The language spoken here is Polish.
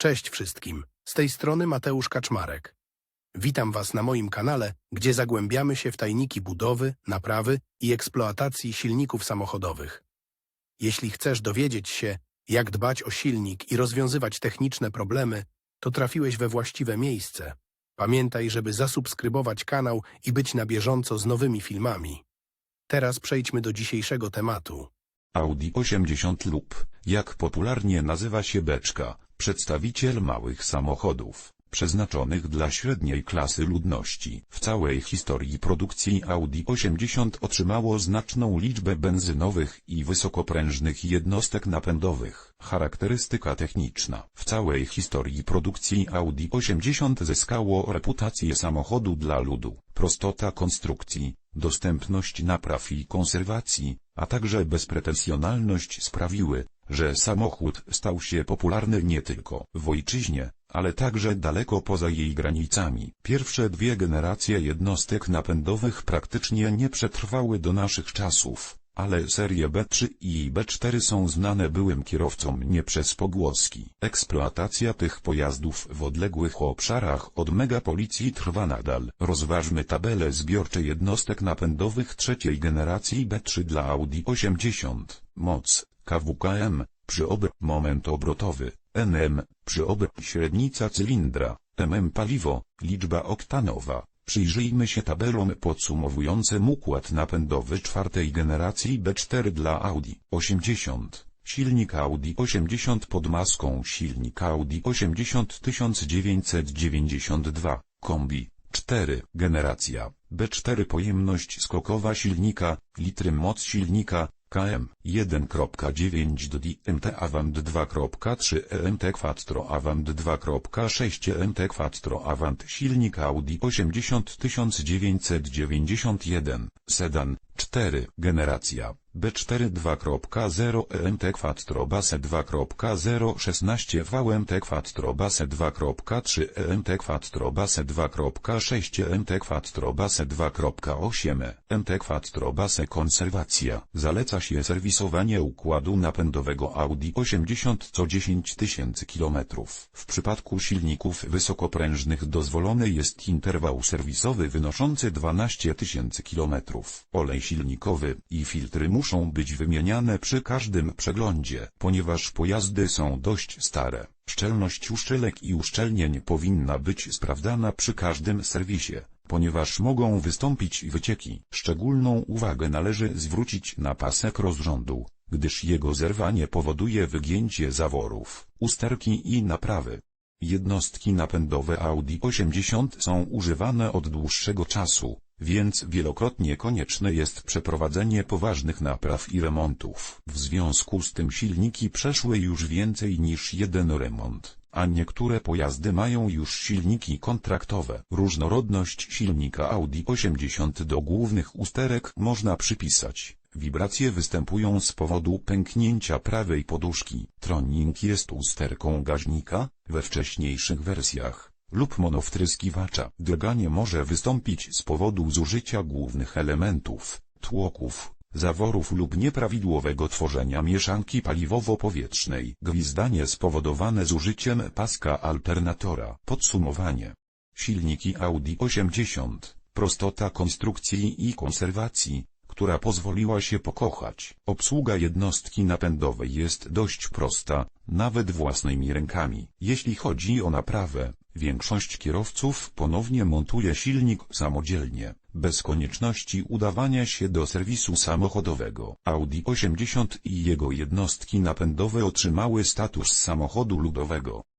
Cześć wszystkim, z tej strony Mateusz Kaczmarek. Witam Was na moim kanale, gdzie zagłębiamy się w tajniki budowy, naprawy i eksploatacji silników samochodowych. Jeśli chcesz dowiedzieć się, jak dbać o silnik i rozwiązywać techniczne problemy, to trafiłeś we właściwe miejsce. Pamiętaj, żeby zasubskrybować kanał i być na bieżąco z nowymi filmami. Teraz przejdźmy do dzisiejszego tematu. Audi 80 lub, jak popularnie nazywa się beczka, przedstawiciel małych samochodów, przeznaczonych dla średniej klasy ludności. W całej historii produkcji Audi 80 otrzymało znaczną liczbę benzynowych i wysokoprężnych jednostek napędowych. Charakterystyka techniczna. W całej historii produkcji Audi 80 zyskało reputację samochodu dla ludu. Prostota konstrukcji, dostępność napraw i konserwacji, a także bezpretensjonalność sprawiły, że samochód stał się popularny nie tylko w ojczyźnie, ale także daleko poza jej granicami. Pierwsze dwie generacje jednostek napędowych praktycznie nie przetrwały do naszych czasów, ale serie B3 i B4 są znane byłym kierowcom nie przez pogłoski. Eksploatacja tych pojazdów w odległych obszarach od megapolicji trwa nadal. Rozważmy tabelę zbiorcze jednostek napędowych trzeciej generacji B3 dla Audi 80. Moc KWKM, przyobr, moment obrotowy, NM, przyobr, średnica cylindra, MM paliwo, liczba oktanowa. Przyjrzyjmy się tabelom podsumowującym układ napędowy czwartej generacji B4 dla Audi 80. Silnik Audi 80 pod maską silnik Audi 80 1992, kombi, 4, generacja, B4 pojemność skokowa silnika, litry moc silnika, KM 1.9 do DMT Avant 2.3 EMT Quattro Avant 2.6 EMT Quattro Avant silnik Audi 80 1991 sedan 4 generacja B4 2.0 EMT Quattro Base 2.0 16 VMT Quattro Base 2.3 EMT Quattro Base 2.6 EMT Quattro Base 2.8 EMT Quattro Base konserwacja zaleca się serwisowanie układu napędowego Audi 80 co 10 tysięcy kilometrów. W przypadku silników wysokoprężnych dozwolony jest interwał serwisowy wynoszący 12 tysięcy kilometrów. Olej silnikowy i filtry muszą być wymieniane przy każdym przeglądzie, ponieważ pojazdy są dość stare. Szczelność uszczelek i uszczelnień powinna być sprawdzana przy każdym serwisie, ponieważ mogą wystąpić wycieki. Szczególną uwagę należy zwrócić na pasek rozrządu, gdyż jego zerwanie powoduje wygięcie zaworów, usterki i naprawy. Jednostki napędowe Audi 80 są używane od dłuższego czasu, więc wielokrotnie konieczne jest przeprowadzenie poważnych napraw i remontów. W związku z tym silniki przeszły już więcej niż jeden remont, a niektóre pojazdy mają już silniki kontraktowe. Różnorodność silnika Audi 80 do głównych usterek można przypisać. Wibracje występują z powodu pęknięcia prawej poduszki. Troning jest usterką gaźnika, we wcześniejszych wersjach lub monowtryskiwacza. Drganie może wystąpić z powodu zużycia głównych elementów, tłoków, zaworów lub nieprawidłowego tworzenia mieszanki paliwowo-powietrznej. Gwizdanie spowodowane zużyciem paska alternatora. Podsumowanie. Silniki Audi 80, prostota konstrukcji i konserwacji, która pozwoliła się pokochać. Obsługa jednostki napędowej jest dość prosta, nawet własnymi rękami. Jeśli chodzi o naprawę, większość kierowców ponownie montuje silnik samodzielnie, bez konieczności udawania się do serwisu samochodowego. Audi 80 i jego jednostki napędowe otrzymały status samochodu ludowego.